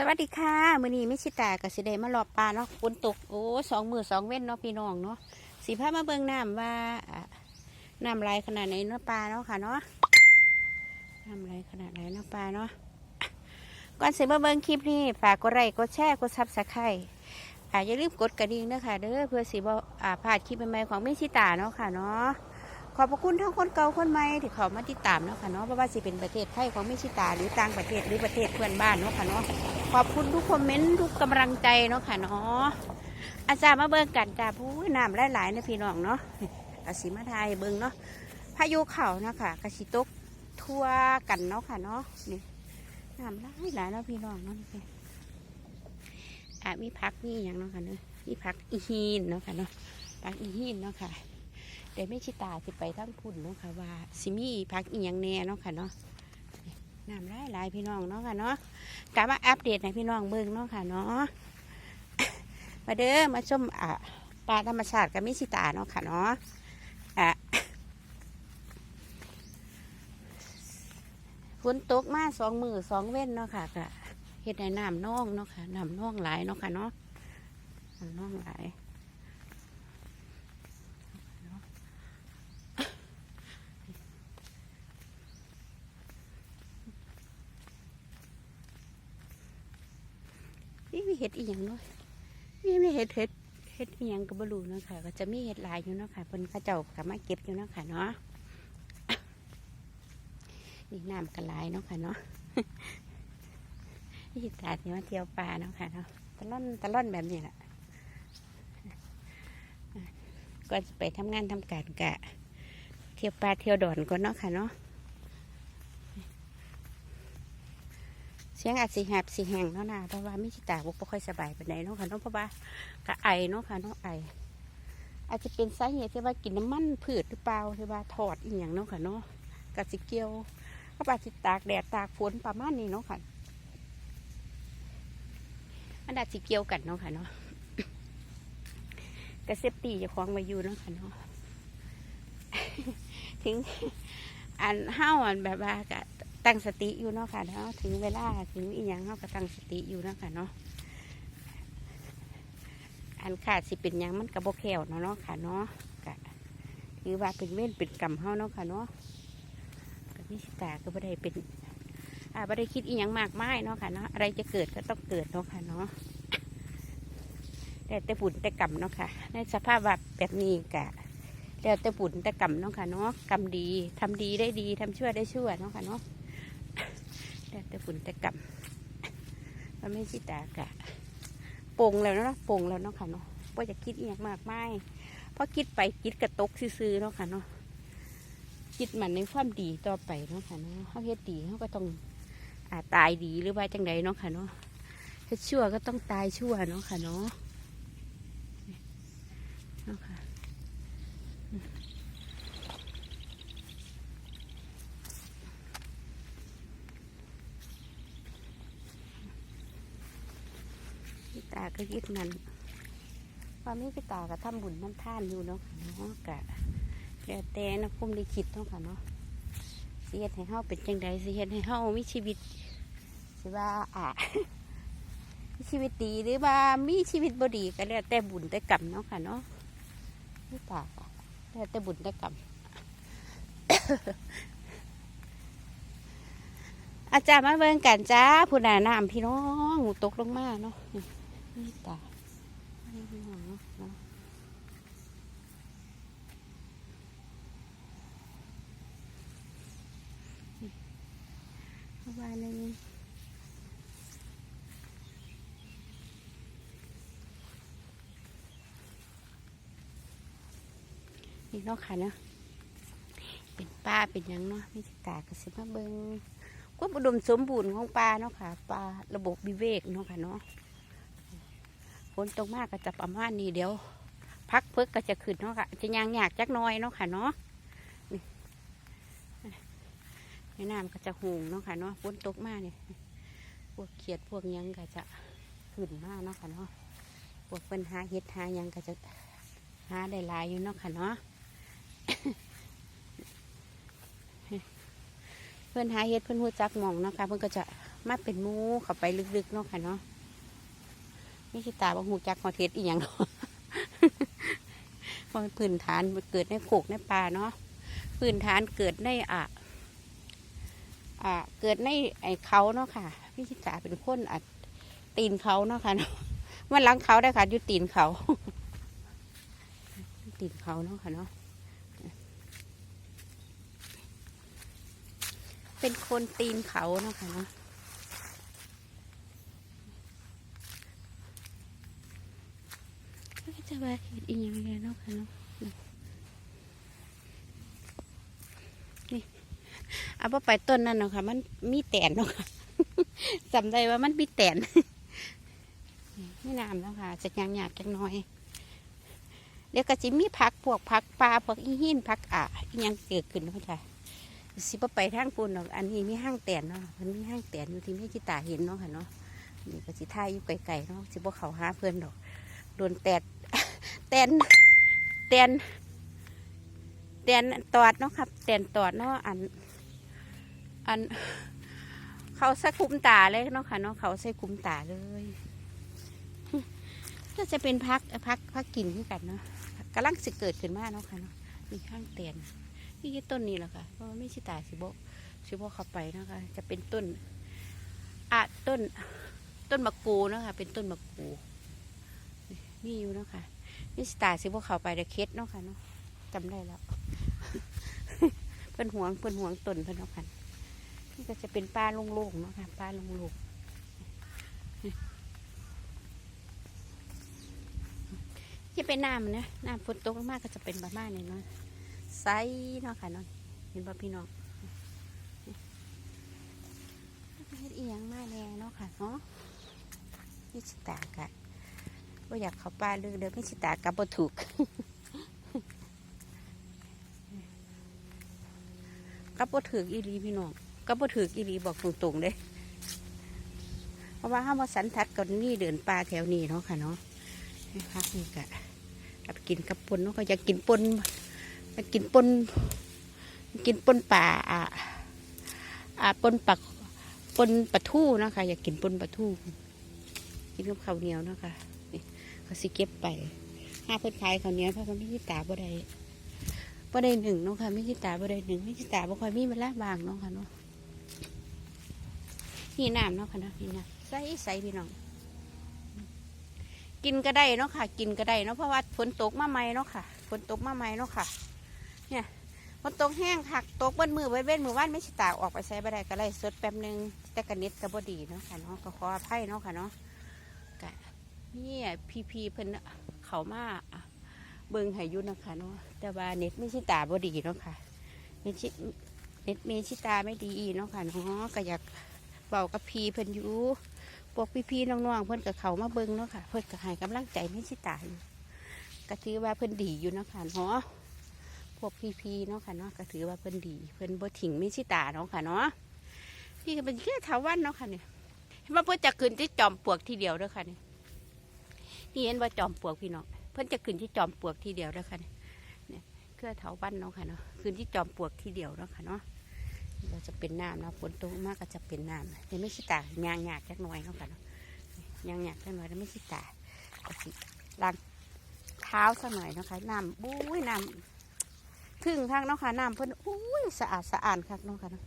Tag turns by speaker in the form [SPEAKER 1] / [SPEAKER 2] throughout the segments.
[SPEAKER 1] สวัสดีค่ะมื้อนี้ไม่ชิตากับสิเดมารอบปลาเนาะฝนตกโอ้สองมือสองเว้นเนาะพี่น้องเนาะสีผ้ามาเบิ่งน้ำว่าน้ำไหลขนาดไหนเนาะปลาเนาะค่ะเนาะน้ำไหลขนาดไหนเนาะปลาเนาะก่อนสิมาเบิ่งคลิปนี้ฝากกดไลค์กดแชร์กดซับสไครต์อ่าอย่าลืมกดกระดิ่งนะคะเด้อเพื่อสิบ่อ่าพลาดคลิปใหม่ๆของไม่ชิตาเนาะค่ะเนาะ ขอบพระคุณทั้งคนเก่าคนใหม่ที่เขามาติดตามเนาะค่ะเนาะเพราะว่าสิเป็นประเทศไทยของไม่ชิตาหรือต่างประเทศหรือประเทศเพื่อนบ้านเนาะค่ะเนาะขอบคุณทุกคอมเมนต์ทุกกำลังใจเนาะค่ะเนาะอาจารย์มาเบิ่งกันจ้าผู้ยน้ำหลายๆนะพี่น้องเนาะกสิมาทายเบิ่งเนาะพายุเข่าเนาะค่ะกสิตกทั่วกันเนาะค่ะเนาะนี่น้ำหลายหลายนะพี่น้องเนาะนี่อะมีพักนี่อย่างเนาะค่ะเนาะมีพักอีฮีนเนาะค่ะเนาะพักอีฮีนเนาะค่ะ แต่ไม่ชิตาสิไปทั้งพุ่นเนาะค่ะว่าสิมีพักอีหยังแน่เนาะค่ะเนาะน้ำหลายหลายพี่น้องเนาะค่ะเนาะกลับมาอัปเดตให้พี่น้องเบิ่งเนาะค่ะเนาะมาเด้อมาชมอะปลาธรรมชาติกับมิสิตาเนาะค่ะเนาะอะฝนตกมาสองมือสองเว้นเนาะค่ะกะเฮ็ดในน้ำน่องเนาะค่ะน้ำน่องหลายเนาะค่ะเนาะน้ำน่องหลายนี่ มีเห็ดอีหยังเนาะนี่มีเห็ดเห็ดเห็ดอีหยังกับบรูเนาะค่ะ ก็จะมีเห็ดลายอยู่เนาะค่ะเพิ่นเข้าเจ้ากับมาเก็บอยู่เนาะค่ะเนาะนี่น้ำกระลายเนาะค่ะเนาะนี่ตาที่มาเที่ยวป่าเนาะค่ะเนาะตะล่อนตะล่อนแบบนี้แหละก่อนไปทำงานทำการกะ เที่ยวป่าเที่ยวดอนก่อนเนาะค่ะเนาะ เสียงอาจสิแหบสิแหงเนาะนะเพราะว่าไมิชิตาบุกค่อยสบายปานใดเนาะค่ะเนาะเพราะว่ากะไอเนาะค่ะเนาะไอ อาจจะเป็นสาเหตุที่ว่ากินน้ำมันพืชหรือเปล่าที่ว่าถอดอีหยังเนาะค่ะเนาะกะสิเกี่ยวก็ปลาสิตากแดดตากฝนประมาณนี้เนาะค่ะมันอาจสิเกี่ยวกันเนาะค่ะเนาะกระเซฟตีจะคล้องมาอยู่เนาะค่ะเนาะถึงอันห้าอันแบบว่ากะ ตั้งสติอยู่เนาะค่ะเนาะถึงเวลาถึงอีหยังเฮาก็ตั้งสติอยู่เนาะค่ะเนาะอันขาดสิเป็นหยังมันกระบอกแขวเนาะเนาะค่ะเนาะกะถือว่าเป็นเว้นเป็นกรรมเฮาเนาะค่ะเนาะกับนิสิตาก็ไม่ได้เป็นอ่าไม่ได้คิดอีหยังมากมายเนาะค่ะเนาะอะไรจะเกิดก็ต้องเกิดเนาะค่ะเนาะแต่แต่บุญแต่กรรมเนาะค่ะ ในสภาพแบบแบบนี้กะแล้วแต่บุญแต่กรรมเนาะค่ะเนาะกรรมดีทำดีได้ดีทำชั่วได้ชั่วเนาะค่ะเนาะ แล้วแต่บุญแต่กรรมมันไม่สิตากะปงแล้วเนาะปงแล้วเนาะค่ะเนาะว่าจะคิดเอียงมากไมายเพราะคิดไปคิดกระตกซื่อๆเนาะค่ะเนาะคิดมันในความดีต่อไปเนาะค่ะเนาะเขาเฮ็ดดีเขาก็ต้องอาตายดีหรือว่าจังใดเนาะค่ะเนาะเฮ็ดชั่วก็ต้องตายชั่วเนาะค่ะเนาะเนาะค่ะพี่ตาก็ยึดมันความีพี่ตาก็ทำบุญน้ำท่านอยู่เนาะค่ะเนาะกะแล้วแต่นะพุ่มได้คิดเนาะค่ะเนาะเสิเฮ็ดให้เฮาเป็นจังใดสิเฮ็ดให้เฮามีชีวิตสิว่าอ่ามีชีวิตดีหรือว่ามีชีวิตบ่ดีก็แล้วแต่บุญแต่กรรมเนาะค่ะเนาะนี่ตาแล้วแต่บุญแต่กรรมอาจารย์มาเบิ่งกันจ้าผู้นาน้ำพี่น้องตกลงมาเนาะ นี่ตานี่พี่น้องเนาะเนาะประมาณนึงนี่เนาะค่ะเนาะเป็นป้าเป็นยังเนาะมีสิตากระสิมาเบิงความอุดมสมบูรณ์ของปลาเนาะค่ะปลาระบบวิเวกเนาะค่ะเนาะ นตกมากก็จะประมาณนี้เดี๋ยว พักเพิกก็จะขึ้นเนาะค่ะ จะยางยากจักน้อยเนาะค่ะเนาะนี่น้ำก็จะหงเนาะค่ะเนาะฝนตกมากเนี่ยพวกเขียดพวกยังก็จะขึ้นมากเนาะค่ะเนาะพวกเป็นหาเห็ดหายังก็จะหาได้หลายอยู่เนาะค่ะเนาะเพื่อนหาเห็ดเพื่อนหูจักหมองเนาะค่ะเพื่อนก็จะมาเป็นมูเข้าไปลึกๆเนาะค่ะเนาะ นี่คือตาบางหูจักหอเทศอีหยังเนาะเพราะมันพื้นฐานเกิดในโขกในป่าเนาะพื้นฐานเกิดในอะอะเกิดในไอเขาเนาะค่ะพี่ชิตาเป็นคนอัดตีนเขาเนาะค่ะเนาะมันหลังเขาได้ค่ะอยู่ตีนเขา ตีนเขาเนาะค่ะเนาะเป็นคนตีนเขาเนาะค่ะเนาะก็จะ ว่าเห็ดอีกอย่างเนาะค่ะเนาะนี่เอาไปต้นนั่นเนาะค่ะ มันมีแตนเนาะค่ะจำได้ว่ามันมีแตนนี่น้ำเนาะค่ะจะยางหยากจังน้อยเดี๋ยวก็จิมีผักพวกผักปลาพวกอีหินผักอะอีหยังเกิดขึ้นเนาะค่ะสิบไปทางปูนหรอกอันนี้มีห้างแตนเนาะมันมีห้างแตนอยู่ที่แม่จิตาเห็นเนาะค่ะเนาะนี่ก็สิท่ายอยู่ไกลๆเนาะสิบ่เขาหาเพื่อนดอกโดนแตด แตนแตนแตนตอดเนาะครับแตนตอดเนาะอัน อัน เขาใส่คุ้มตาเลยเนาะค่ะเนาะเขาใส่คุ้มตาเลยก็จะเป็นพักพักพักกินขึ้นกันเนาะกำลังสิเกิดขึ้นมาเนาะค่ะเนาะมีข้างเตียนนี่คือต้นนี้แหละค่ะเพราะไม่ใช่ตาสิโบสิโบเข้าไปเนาะคะจะเป็นต้นอะต้น ต้นมะกรูเนาะค่ะเป็นต้นมะกรูนี่อยู่เนาะค่ะ ไม่ใช่ตายสิโบเขาไปเดเคสเนาะค่ะเนาะจำได้แล้วเพิ่นห่วงเพิ่นห่วงตนเพิ่นเนาะค่ะนี่ก็จะเป็นป้าโล่งๆเนาะค่ะป้าโล่งๆจะเป็นน้ำนะน้ำฝนตกมากๆก็จะเป็นประมาณนี้เนาะไซเนาะค่ะเนาะเห็นป่ะพี่น้องเอียงมาแรงเนาะค่ะเนาะนี่สตากะ ว่าอยากเข้าป่าลึกเดี๋ยวไม่สิตากะบ่ถูกกับบ่ถืออีหลีพี่น้องกับบ่ถืออีหลีบอกตรงๆเด้เพราะว่าห้ามาสันทัดกับนี่เดินป่าแถวนี้เนาะค่ะเนาะให้พักนี่กะกับกินกับปนเนาะก็อยากกินปนอยากกินปนกินปนป่าอะอ่าปนปักปนปลาทูเนะคะอยากกินปนปลาทูกินกับข้าวเหนียวนะคะ ขาสิเก็บไปห้าเพิ่นขายข้าเนี้ยเพราะมันไม่ใช่ตาบ่ได้บ่ได้หนึ่งเนาะค่ะไม่ใช่ตาบ่ได้หนึ่งไม่ใช่ตาบ่ค่อยมีเวลาบางเนาะค่ะเนาะนี่น้ำเนาะค่ะเนาะนี่น้ำใสใสพี่น้อง กินก็ได้เนาะค่ะ กินก็ได้เนาะเพราะว่าฝนตกมาใหม่เนาะค่ะฝนตกมาใหม่เนาะค่ะ เนี่ยฝนตกแห้งหักตกเบิ้มือเว้นเว้นมือว่านไม่ช่ตาออกไปใช้บ่ได้ก็เลยสดแป๊บหนึงแต่กระน็ดก็บ่ดีเนาะค่ะเนาะก็ขออภัยเนาะค่ะเนาะกะ นี่พีพีเพิ่นเขามาอะเบิ่งห้อยุนะคะเนาะแต่ว่าเน็ตไม่ช่ตาบดีเนาะค่ะเน็ตชิเน็ตเมชิตาไม่ดีเนาะค่ะเนาะก็อยากเบากับพีเพิ่นอยู่พวกพี่ๆน้องๆเพื่นกับเขามาเบิ่งเนาะค่ะ เพื่นก็ให้กำลังใจไม่ชิตาอยู่ก็ถือว่าเพื่นดีอยู่เนาะค่ะเนาะพวกพี่ๆเนาะค่ะเนาะก็ถือว่าเพื่นดี เพื่นบ่ถิงไม่ชิตาเนาะค่ะเนาะพี่ก็เป็นแค่ถาวันเนาะค่ะเนี่ยเห็นว่าเพื่อนจะขึ้นที่จอมปลวกทีเดียวเด้อค่ะเนี่ย นี่เห็นว่าจอมปลวกพี่น้องเพื่นจะขึ้นที่จอมปลวกทีเดียวเด้อค่ะเนี่ยเนี่ยเครือเถาวันเนาะค่ะเนาะขึ้นที่จอมปลวกทีเดียวเนาะค่ะเนาะเราจะเป็นน้ำเนาะฝนตกมากก็จะเป็นน้ำแต่ไม่ชิตายางหยากจักหน่อยเนาะค่ะเนาะยังอยากจังหน่อยแล้วไม่สิตาสิล้างเท้าสักหน่อยเนาะคะน้ำบุ้ยน้ำถึงทางเนาะค่ะน้ำเพิ่นอุ้ยสะอาดสะอาดคักเนาะค่ะเนาะ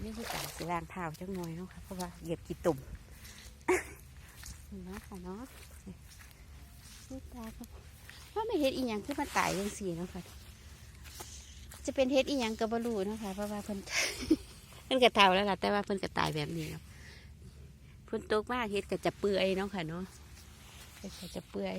[SPEAKER 1] ไม่สิตาสิล้างเท้าจังหน่อยเนาะค่ะเพราะว่าเหยียบกี่ตุ่ม เนาะค่ะเนาะนี่ตาก็ว่าไม่เห็ดอีหยังคือมันตายยังสีเนาะค่ะ จะเป็นเห็ดอีหยังกับบรูเนาะค่ะเพราะว่าเพิ่นเพิ่นกระเทาแล้วล่ะแต่ว่าเพิ่นกระตายแบบนี้เนาะเพิ่นตกมากเห็ดก็จะเปื่อยเนาะค่ะเนาะเฮ็ดก็จะเปื่อย